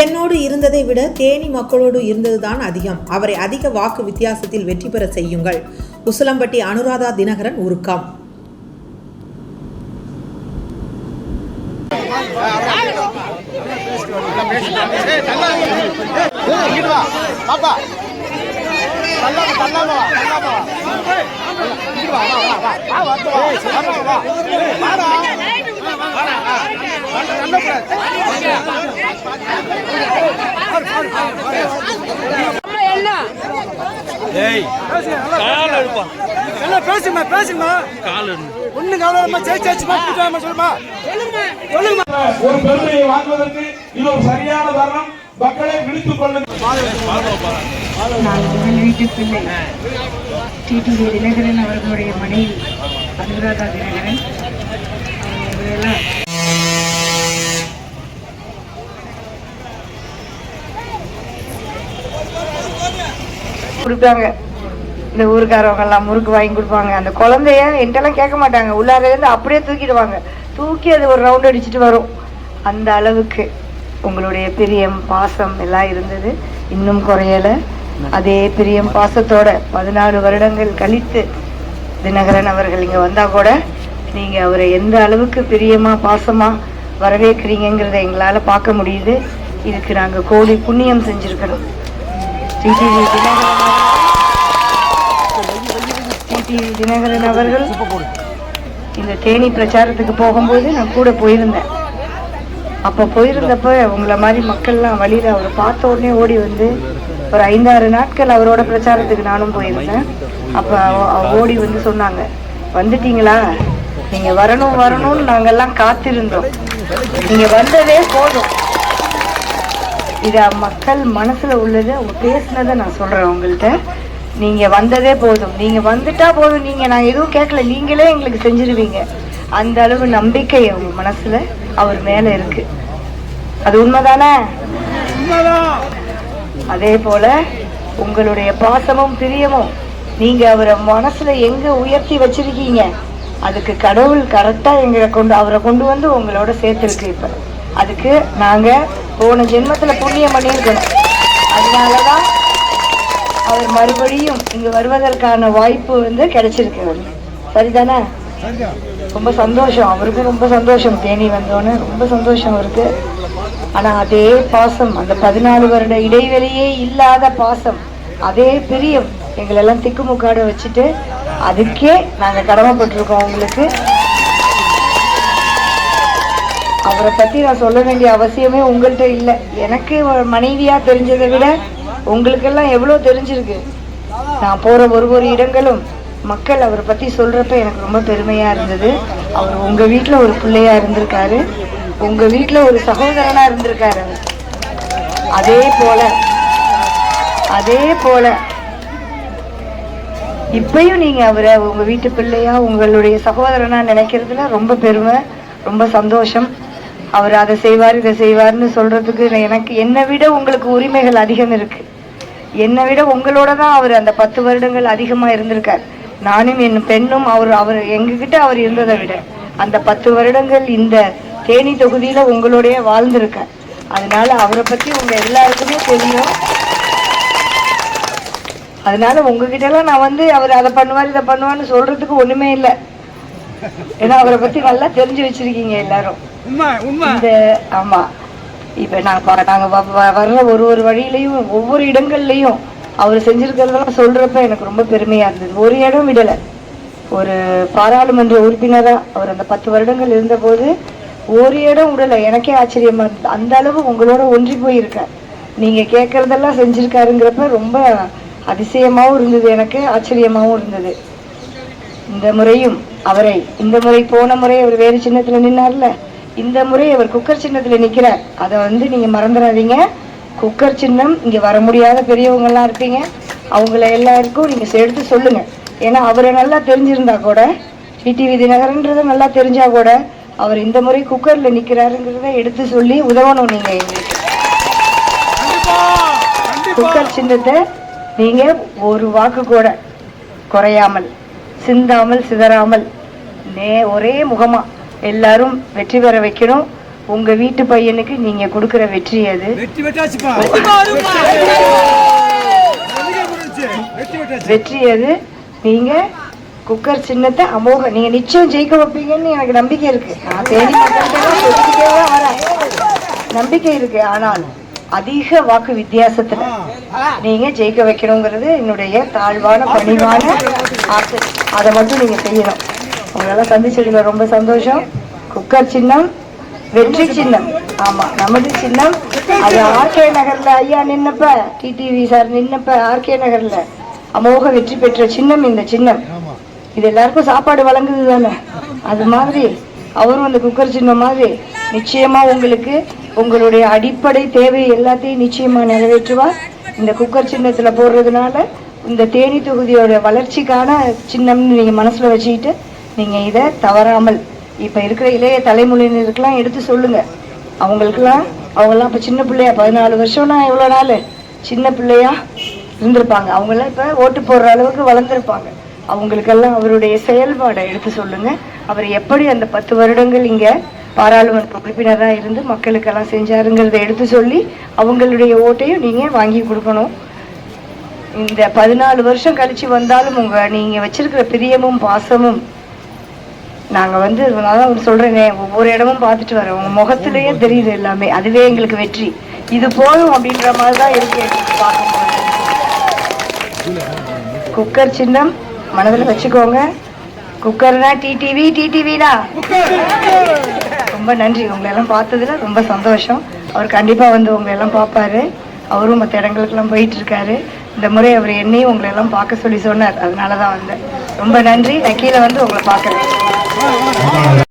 என்னோடு இருந்ததை விட தேனி மக்களோடு இருந்ததுதான் அதிகம். அவரை அதிக வாக்கு வித்தியாசத்தில் வெற்றி பெற செய்யுங்கள். உசிலம்பட்டி அனுராதா தினகரன் உருக்கம். வா பாப்பா ஏய் கால் எடுப்பா. எல்லாம் பேசுமா பேசுமா கால் எடு. ஒண்ணு கவலைமா ஜெயிச்சு ஜெயிச்சுமா கூட்டாம சொல்லுமா. சொல்லுங்கம்மா ஒரு பெருமையை வாங்குவதற்கு இது ஒரு சரியான தருணம். மக்களை விழித்துக் கொள்ளுங்கள். நான் உங்கள் வீட்டு பிள்ளை டிடிவி தினகரன் அவர்களுடைய மனைவி அனுராதா தினகரன் இவரெல்லாம் கொடுப்பாங்க. இந்த ஊருக்காரவங்க எல்லாம் முறுக்கு வாங்கி கொடுப்பாங்க. அந்த குழந்தைய என்கிட்டலாம் கேட்க மாட்டாங்க. உள்ளார அப்படியே தூக்கிடுவாங்க. தூக்கி அது ஒரு ரவுண்ட் அடிச்சுட்டு வரும். அந்த அளவுக்கு உங்களுடைய பிரியம் பாசம் எல்லாம் இருந்தது. இன்னும் குறையலை. அதே பிரியம் பாசத்தோட பதினாலு வருடங்கள் கழித்து தினகரன் அவர்கள் இங்கே வந்தால் கூட நீங்கள் அவரை எந்த அளவுக்கு பிரியமாக பாசமாக வரவேற்கிறீங்கிறத எங்களால் பார்க்க முடியுது. இதுக்கு நாங்கள் கோடி புண்ணியம் செஞ்சுருக்கிறோம். டிடிவி தினகரன் டிடிவி தினகரன் அவர்கள் இந்த தேனி பிரச்சாரத்துக்கு போகும்போது நான் கூட போயிருந்தேன். அப்போ போயிருந்தப்ப உங்களை மாதிரி மக்கள்லாம் வழியில் அவரை பார்த்த உடனே ஓடி வந்து ஒரு ஐந்தாறு நாட்கள் அவரோட பிரச்சாரத்துக்கு நானும் போயிருந்தேன். அப்போ ஓடி வந்து சொன்னாங்க வந்துட்டீங்களா? நீங்கள் வரணும் வரணும்னு நாங்கெல்லாம் காத்திருந்தோம். நீங்கள் வந்ததே போதும். இதை மக்கள் மனசில் உள்ளது அவங்க பேசுனதை நான் சொல்கிறேன் உங்கள்கிட்ட நீங்கள் வந்ததே போதும். நீங்கள் வந்துட்டா போதும். நீங்கள் நான் எதுவும் கேட்கல. நீங்களே எங்களுக்கு செஞ்சிருவீங்க. அந்த அளவு நம்பிக்கை அவங்க மனசில் அவர் மேலே இருக்கு. அது உண்மைதானே? அதே போல உங்களுடைய பாசமும் பிரியமும் நீங்க அவரை மனசுல எங்க உயர்த்தி வச்சிருக்கீங்க? அதுக்கு கடவுள் கரெக்டா எங்களை கொண்டு அவரை கொண்டு வந்து உங்களோட சேர்த்திருக்கு இப்ப. அதுக்கு நாங்க போன ஜென்மத்துல புண்ணியம் பண்ணியிருக்கணும் அதனாலதான் அவர் மறுபடியும் இங்க வருவதற்கான வாய்ப்பு வந்து கிடைச்சிருக்கு சரிதானே? ரொம்ப சந்தோஷம். அவருக்கும் ரொம்ப சந்தோஷம். தேனி வந்தோன்னு ரொம்ப சந்தோஷம் இருக்கு ஆனா அதே பாசம் அந்த பதினாலு வருட இடைவெளியே இல்லாத பாசம் அதே பிரியம் எங்களெல்லாம் திக்குமுக்காட வச்சுட்டு அதுக்கே நாங்க கடமைப்பட்டிருக்கோம் உங்களுக்கு அவரை பத்தி நான் சொல்ல வேண்டிய அவசியமே உங்கள்கிட்ட இல்லை. எனக்கு மனைவியாக மனைவியா தெரிஞ்சதை விட உங்களுக்கெல்லாம் எவ்வளோ தெரிஞ்சிருக்கு? நான் போற ஒரு ஒரு இடங்களும் மக்கள் அவரை பத்தி சொல்றப்ப எனக்கு ரொம்ப பெருமையா இருந்தது. அவர் உங்க வீட்டில் ஒரு பிள்ளையா இருந்திருக்காரு. உங்க வீட்டில் ஒரு சகோதரனா இருந்திருக்காரு அவர். அதே போல அதே போல. இப்பயும் நீங்க அவரை உங்க வீட்டு பிள்ளையா உங்களுடைய சகோதரனா நினைக்கிறதுல ரொம்ப பெருமை ரொம்ப சந்தோஷம். அவர் அதை செய்வார் இதை செய்வார்னு சொல்றதுக்கு எனக்கு என்னை விட உங்களுக்கு உரிமைகள் அதிகம் இருக்கு. என்னை விட உங்களோட தான் அவர் அந்த பத்து வருடங்கள் அதிகமா இருந்திருக்கார். நானும் என் பெண்ணும் அவர் அவர் எங்ககிட்ட அவர் இருந்ததை விட அந்த பத்து வருடங்கள் இந்த தேனி தொகுதியில உங்களோடைய வாழ்ந்திருக்கார். அதனால அவரை பத்தி உங்க எல்லாருக்குமே தெரியும். அதனால உங்ககிட்ட எல்லாம் நான் வந்து அவர் அதை பண்ணுவார் இதை பண்ணுவான்னு சொல்றதுக்கு ஒண்ணுமே இல்லை. ஏன்னா அவரை பத்தி நல்லா தெரிஞ்சு வச்சிருக்கீங்க எல்லாரும். இந்த ஆமா. இப்ப நாங்க நாங்க வ- வர்ற ஒரு ஒரு வழியிலையும் ஒவ்வொரு இடங்கள்லயும் அவர் செஞ்சிருக்கிறதெல்லாம் சொல்றப்ப எனக்கு ரொம்ப பெருமையா இருந்தது. ஒரு இடம் விடல. ஒரு பாராளுமன்ற உறுப்பினரா அவர் அந்த பத்து வருடங்கள் இருந்தபோது ஒரு இடம் விடல. எனக்கே ஆச்சரியமா இருந்தது. அந்த அளவு உங்களோட ஒன்றி போயிருக்க. நீங்க கேட்கறதெல்லாம் செஞ்சிருக்காருங்கிறப்ப ரொம்ப அதிசயமாவும் இருந்தது. எனக்கு ஆச்சரியமாவும் இருந்தது. இந்த முறையும் அவரை இந்த முறை போன முறை அவர் வேறு சின்னத்துல நின்னார்ல. இந்த முறை அவர் குக்கர் சின்னத்துல நிக்கிறார். அதை வந்து நீங்க மறந்துடாதீங்க குக்கர் சின்னம் இங்க வர முடியாத பெரியவங்க எல்லாம் இருப்பீங்க. அவங்கள எல்லாருக்கும் நீங்க எடுத்து சொல்லுங்க. ஏன்னா அவரை நல்லா தெரிஞ்சிருந்தா கூட டிடிவி தினகரன்றதை நல்லா தெரிஞ்சா கூட அவர் இந்த முறை குக்கர்ல நிக்கிறாருங்கிறத எடுத்து சொல்லி உதவணும் நீங்க எங்களுக்கு. குக்கர் சின்னத்தை நீங்க ஒரு வாக்கு கூட குறையாமல் சிந்தாமல் சிதறாமல் நே ஒரே முகமா எல்லாரும் வெற்றி பெற வைக்கணும். உங்க வீட்டு பையனுக்கு நீங்க கொடுக்கிற வெற்றி அது வெற்றி அது நீங்க குக்கர் சின்னத்தை அமோக நீங்க நிச்சயம் ஜெயிக்க வைப்பீங்கன்னு எனக்கு நம்பிக்கை இருக்கு. நான் தேடி வரேன். நம்பிக்கை இருக்கு. ஆனால் அதிக வாக்கு வித்தியாசத்துல நீங்க ஜெயிக்க வைக்கணுங்கிறது என்னுடைய தாழ்வான பணிவான ஆசை. அதை மட்டும் நீங்க செய்யணும். உங்களெல்லாம் சந்திச்சதுல ரொம்ப சந்தோஷம். குக்கர் சின்னம் வெற்றி சின்னம். ஆமா நமது சின்னம். அது ஆர்கே நகர்ல ஐயா நின்னப்ப டிடிவி சார் நின்னப்ப ஆர்கே நகர்ல அமோக வெற்றி பெற்ற சின்னம் இந்த சின்னம். இது எல்லாருக்கும் சாப்பாடு வழங்குது தானே? அது மாதிரி அவரும் அந்த குக்கர் சின்னம் மாதிரி நிச்சயமா உங்களுக்கு உங்களுடைய அடிப்படை தேவை எல்லாத்தையும் நிச்சயமா நிறைவேற்றுவார். இந்த குக்கர் சின்னத்துல போடுறதுனால இந்த தேனி தொகுதியோட வளர்ச்சிக்கான சின்னம்னு நீங்க மனசுல வச்சுக்கிட்டு நீங்கள் இதை தவறாமல் இப்போ இருக்கிற இளைய தலைமுறையினருக்கெல்லாம் எடுத்து சொல்லுங்கள் அவங்களுக்கெல்லாம் அவங்கெல்லாம் இப்போ சின்ன பிள்ளையா பதினாலு வருஷம்னா எவ்வளோ நாள்? சின்ன பிள்ளையா இருந்திருப்பாங்க. அவங்கெல்லாம் இப்போ ஓட்டு போடுற அளவுக்கு வளர்ந்துருப்பாங்க. அவங்களுக்கெல்லாம் அவருடைய செயல்பாடை எடுத்து சொல்லுங்கள் அவர் எப்படி அந்த பத்து வருடங்கள் இங்கே பாராளுமன்ற உறுப்பினராக இருந்து மக்களுக்கெல்லாம் செஞ்சாருங்கிறத எடுத்து சொல்லி அவங்களுடைய ஓட்டையும் நீங்கள் வாங்கி கொடுக்கணும். இந்த பதினாலு வருஷம் கழித்து வந்தாலும் உங்கள் நீங்கள் வச்சுருக்கிற பிரியமும் பாசமும் நாங்க வந்து தான் சொல்றேனே ஒவ்வொரு இடமும் பார்த்துட்டு வரோம் உங்க முகத்திலேயே தெரியுது எல்லாமே. அதுவே எங்களுக்கு வெற்றி. இது போதும் அப்படின்ற மாதிரி தான் இருக்கு குக்கர் சின்னம் மனதில் வச்சுக்கோங்க. குக்கர்னா டிடிவி டிடிவிடா ரொம்ப நன்றி. உங்களை எல்லாம் பார்த்ததுல ரொம்ப சந்தோஷம். அவர் கண்டிப்பா வந்து உங்களை எல்லாம் பார்ப்பாரு. அவரும் மற்ற இடங்களுக்கெல்லாம் போயிட்டு இருக்காரு. இந்த முறை அவர் என்னையும் உங்களை எல்லாம் பார்க்க சொல்லி சொன்னார். அதனால தான் வந்தேன். ரொம்ப நன்றி. நான் கீழே வந்து உங்களை பார்க்குறேன்.